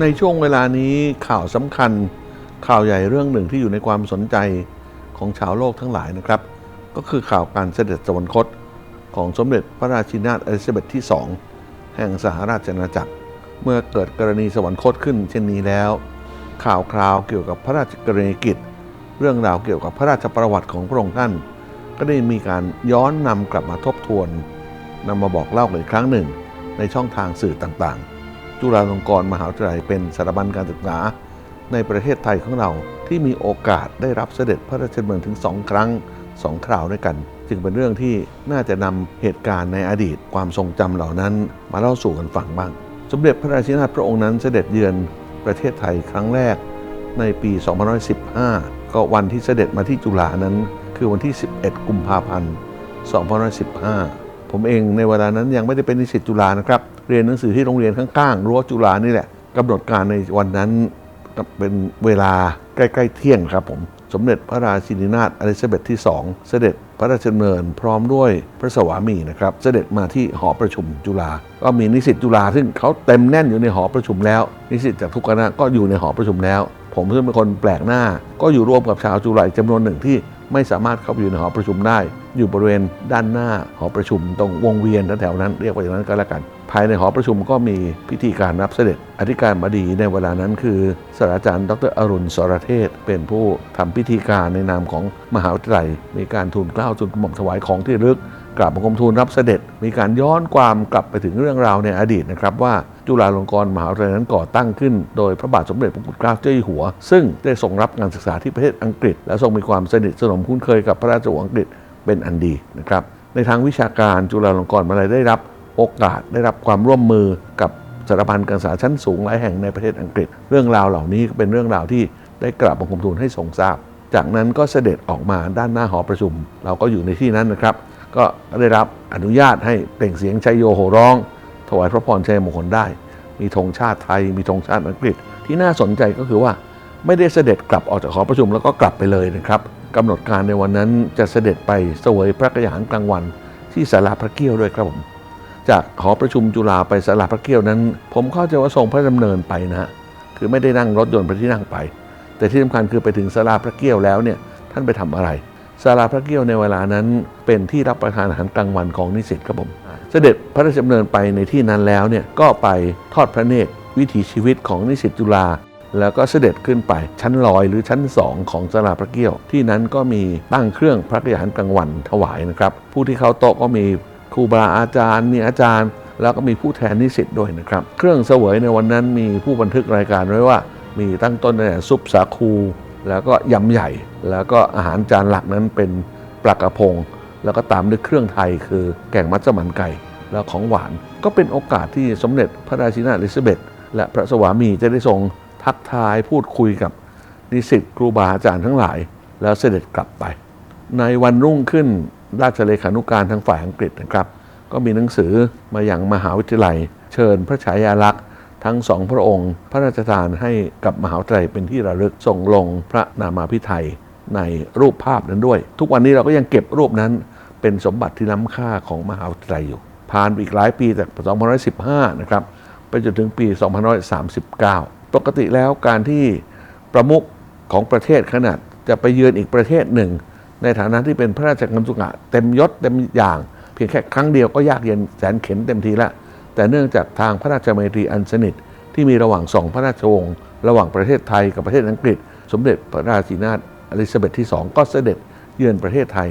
ในช่วงเวลานี้ข่าวสำคัญข่าวใหญ่เรื่องหนึ่งที่อยู่ในความสนใจของชาวโลกทั้งหลายนะครับ ก็คือข่าวการเสด็จสวรรคต ของสมเด็จพระราชินีนาถอลิซาเบธที่ 2 แห่งสหราชอาณาจักร เมื่อเกิดกรณีสวรรคตขึ้นเช่นนี้แล้ว ข่าวคราวเกี่ยวกับพระราชกรณีกิจ เรื่องราวเกี่ยวกับพระราชประวัติของพระองค์ท่าน ก็ได้มีการย้อนนำกลับมาทบทวนนำมาบอกเล่ากันอีกครั้งหนึ่ง ในช่องทางสื่อต่างๆ จุฬาลงกรณ์มหาวิทยาลัยเป็นสถาบันการศึกษา ในประเทศไทยของเราที่มีโอกาสได้รับเสด็จพระราชดำเนินถึงสองครั้งสองคราวด้วยกัน จึงเป็นเรื่องที่น่าจะนำเหตุการณ์ในอดีตความทรงจำเหล่านั้น มาเล่าสู่กันฟังบ้าง สมเด็จพระราชินีนาถพระองค์นั้นเสด็จเยือนประเทศไทยครั้งแรกในปี 2515 ก็วันที่เสด็จมาที่จุฬานั้น คือวันที่ 11 กุมภาพันธ์ 2515 ผมเองในเวลานั้นยังไม่ได้เป็นนิสิตจุฬานะครับ เรียนหนังสือที่โรงเรียนข้างๆรั้วจุฬานี่แหละกำหนดการในวันนั้นเป็นเวลาใกล้ๆเที่ยงครับผมสมเด็จพระราชินีนาถอลิซาเบธที่ 2 เสด็จพระราชดำเนินพร้อมด้วยพระสวามีนะครับ เสด็จมาที่หอประชุมจุฬาก็มีนิสิตจุฬาซึ่งเขาเต็มแน่นอยู่ในหอประชุมแล้ว นิสิตจากทุกคณะก็อยู่ในหอประชุมแล้ว ผมซึ่งเป็นคนแปลกหน้า ก็อยู่ร่วมกับชาวจุฬาอีกจำนวนหนึ่งที่ไม่สามารถเข้าไปอยู่ในหอประชุมได้ อยู่บริเวณด้านหน้าหอประชุมตรงวงเวียนแถวๆนั้นเรียกว่าอย่างนั้นก็แล้วกัน ภายในหอประชุมก็มีพิธีการรับเสด็จ อธิการบดีในเวลานั้นคือศาสตราจารย์ดรอรุณสรเทศ เป็นผู้ทำพิธีการในนามของมหาวิทยาลัย มีการทูลเกล้าทูลกระหม่อมถวายของที่ลึกกราบบังคมทูลรับเสด็จ มีการย้อนความกลับไปถึงเรื่องราวในอดีตนะครับว่า จุฬาลงกรณ์มหาวิทยาลัยนั้นก่อตั้งขึ้นโดยพระบาทสมเด็จพระพุทธเกล้าเจ้าอยู่หัว ซึ่งได้ทรงรับการศึกษาที่ประเทศอังกฤษ และทรงมีความสนิทสนมคุ้นเคยกับพระราชวงศ์อังกฤษเป็นอันดีนะครับในทางวิชาการจุฬาลงกรณ์มหาวิทยาลัยได้รับโอกาสได้รับความร่วมมือกับสถาบันการศึกษาชั้นสูงหลายแห่งในประเทศอังกฤษ เรื่องราวเหล่านี้เป็นเรื่องราวที่ได้กราบบังคมทูลให้ทรงทราบ จากนั้นก็เสด็จออกมาด้านหน้าหอประชุม เราก็อยู่ในที่นั้นนะครับ ก็ได้รับอนุญาตให้เปล่งเสียงชัยโยโห่ร้อง ถวายพระพรชัยมงคลได้ มีธงชาติไทย มีธงชาติอังกฤษ ที่น่าสนใจก็คือว่าไม่ได้เสด็จกลับออกจากหอประชุมแล้วก็กลับไปเลยนะครับกำหนดการในวันนั้นจะเสด็จไปเสวยพระกยาหารกลางวัน ที่ศาลาพระเกี้ยวด้วยครับผมจากหอประชุมจุฬาไปศาลาพระเกี้ยวนั้น ผมเข้าใจว่าทรงพระดำเนินไปนะฮะคือไม่ได้นั่งรถยนต์ไปที่นั่งไป แต่ที่สำคัญคือไปถึงศาลาพระเกี้ยวแล้วเนี่ยท่านไปทำอะไรศาลาพระเกี้ยวในเวลานั้นเป็นที่รับประทานอาหารกลางวันของนิสิตครับผม เสด็จพระราชดำเนินไปในที่นั้นแล้วเนี่ยก็ไปทอดพระเนตรวิถีชีวิตของนิสิตจุฬาแล้วก็เสด็จขึ้นไปชั้นลอยหรือชั้น 2 ของศาลาพระเกี้ยว ที่นั้นก็มีตั้งเครื่องพระกยาหารกลางวันถวายนะครับ ผู้ที่เข้าโต๊ะก็มีครูบาอาจารย์ มีอาจารย์ แล้วก็มีผู้แทนนิสิตด้วยนะครับ เครื่องเสวยในวันนั้นมีผู้บันทึกรายการไว้ว่า มีตั้งต้นตั้งแต่ซุปสาคู แล้วก็ยำใหญ่ แล้วก็อาหารจานหลักนั้นเป็นปลากระพง แล้วก็ตามด้วยเครื่องไทยคือแกงมัสมั่นไก่แล้วของหวาน ก็เป็นโอกาสที่สมเด็จพระราชินีนาถอลิซาเบธและพระสวามีจะได้ทรงทักทายพูดคุยกับนิสิตครูบาอาจารย์ทั้งหลาย แล้วเสด็จกลับไป ในวันรุ่งขึ้นราชเลขานุการทางฝ่ายอังกฤษนะครับ ก็มีหนังสือมาอย่างมหาวิทยาลัย เชิญพระฉายาลักษณ์ทั้งสองพระองค์ พระราชทานให้กับมหาวิทยาลัยเป็นที่ระลึกส่งลงพระนามาพิไทยในรูปภาพนั้นด้วย ทุกวันนี้เราก็ยังเก็บรูปนั้น เป็นสมบัติที่ล้ำค่าของมหาวิทยาลัยอยู่ ผ่านไปอีกหลายปีจาก2515 นะครับ ไปจนถึงปี 2539 ปกติแล้วการที่ประมุขของประเทศขนาดจะไปเยือนอีกประเทศหนึ่ง ในฐานะที่เป็นพระราชกัญสุกะเต็มยศเต็มอย่าง เพียงแค่ครั้งเดียวก็ยากเย็นแสนเข็นเต็มทีละ แต่เนื่องจากทางพระราชมตรีอันสนิทที่มีระหว่างสองพระราชวงศ์ระหว่างประเทศไทยกับประเทศอังกฤษ สมเด็จพระราชินีนาถอลิซาเบธที่ 2 ก็เสด็จเยือนประเทศไทย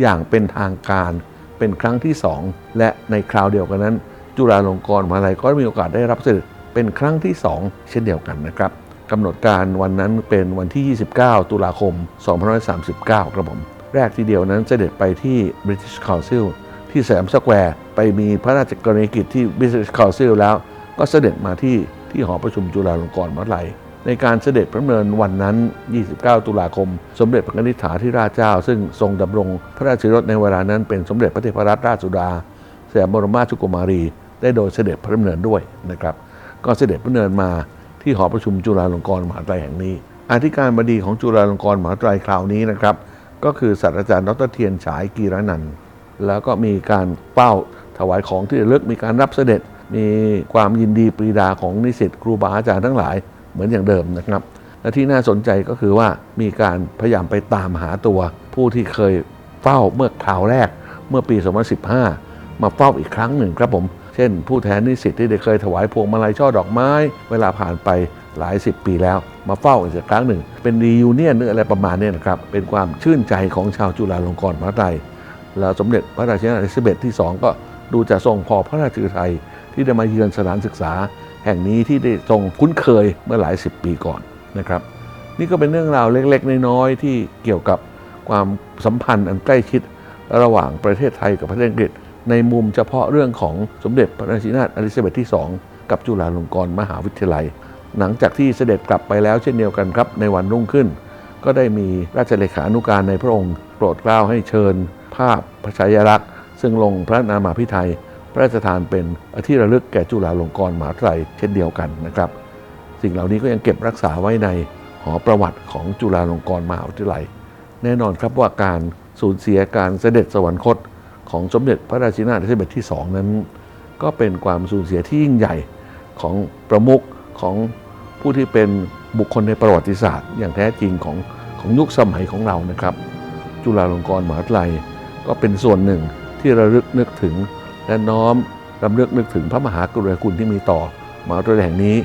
อย่างเป็นทางการเป็นครั้งที่สองและในคราวเดียวกันนั้น จุฬาลงกรณ์มหาลัยก็มีโอกาสได้รับเสด็จเป็นครั้งที่ 2 เช่นเดียวกันนะครับกำหนดการวันนั้นเป็นวันที่ 29 ตุลาคม 2539 ครับผม แรกทีเดียวนั้นเสด็จไปที่ British Council ที่แสมสแควร์ไปมีพระราชกรณียกิจที่ British Council แล้ว ก็เสด็จมาที่ที่หอประชุมจุฬาลงกรณ์มหาลัย ในการเสด็จพระดำเนินวันนั้น 29 ตุลาคม สมเด็จพระนิธิถาธิราชเจ้า ซึ่งทรงดำรงพระราชรถในเวลานั้นเป็นสมเด็จพระเทพรัตนราชสุดาสยามบรมราชกุมารี ได้โดยเสด็จพระดำเนินด้วยนะครับ ก็เสด็จพระดำเนินมาที่หอประชุมจุฬาลงกรณ์มหาวิทยาลัยแห่งนี้ อธิการบดีของจุฬาลงกรณ์มหาวิทยาลัยคราวนี้นะครับ ก็คือศาสตราจารย์ดรเทียนฉายกีรนันท์แล้วก็มีการเป้าถวายของที่ระลึกมีการรับเสด็จ มีความยินดีปรีดาของนิสิตครูบาอาจารย์ทั้งหลาย เหมือนอย่างเดิมนะครับ และที่น่าสนใจก็คือว่ามีการพยายามไปตามหาตัว ผู้ที่เคยเฝ้าเมื่อคราวแรกเมื่อปี 2015 มาเฝ้าอีกครั้งหนึ่งครับผม เช่น ผู้แทนนิสิตที่ได้เคยถวายพวงมาลัยช่อดอกไม้ เวลาผ่านไปหลายสิบปีแล้ว มาเฝ้าอีกสักครั้งหนึ่ง เป็นรียูเนียนหรืออะไรประมาณนี้นะครับ เป็นความชื่นใจของชาวจุฬาลงกรณ์มหาวิทยาลัยแล้วสมเด็จพระราชินีอลิซาเบธที่ 2 ก็ดูจะทรงพอพระราชฤทัย ที่ได้มาเยือนสถานศึกษา แห่งนี้ที่ได้ทรงคุ้นเคยเมื่อหลายสิบปีก่อนนะครับ นี่ก็เป็นเรื่องราวเล็กๆ น้อยๆที่เกี่ยวกับความสัมพันธ์อันใกล้ชิดระหว่างประเทศไทยกับประเทศอังกฤษ ในมุมเฉพาะเรื่องของสมเด็จพระราชินีนาถอลิซาเบธที่ 2 กับจุฬาลงกรณ์มหาวิทยาลัย หลังจากที่เสด็จกลับไปแล้วเช่นเดียวกันครับในวันรุ่งขึ้น ก็ได้มีราชเลขานุการในพระองค์ โปรดเกล้าให้เชิญ ภาพพระชายลักษณ์ ซึ่งลงพระนามาพิไทย พระราชทานเป็นที่ระลึกแก่จุฬาลงกรณ์มหาวิทยาลัยเช่นเดียวกันนะครับ สิ่งเหล่านี้ก็ยังเก็บรักษาไว้ในหอประวัติของจุฬาลงกรณ์มหาวิทยาลัย แน่นอนครับว่าการสูญเสียการเสด็จสวรรคตของสมเด็จพระราชินีนาถอลิซาเบธที่สองนั้น ก็เป็นความสูญเสียที่ยิ่งใหญ่ของประมุขของผู้ที่เป็นบุคคลในประวัติศาสตร์ อย่างแท้จริงของของยุคสมัยของเรานะครับ จุฬาลงกรณ์มหาวิทยาลัยก็เป็นส่วนหนึ่งที่ระลึกนึกถึง และน้อมรำลึกนึกถึงพระมหากรุณาคุณที่มีต่อมหาวิทยาลัยแห่งนี้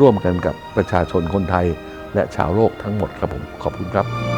ร่วมกันกับประชาชนคนไทย และชาวโลกทั้งหมดครับผมขอบคุณครับ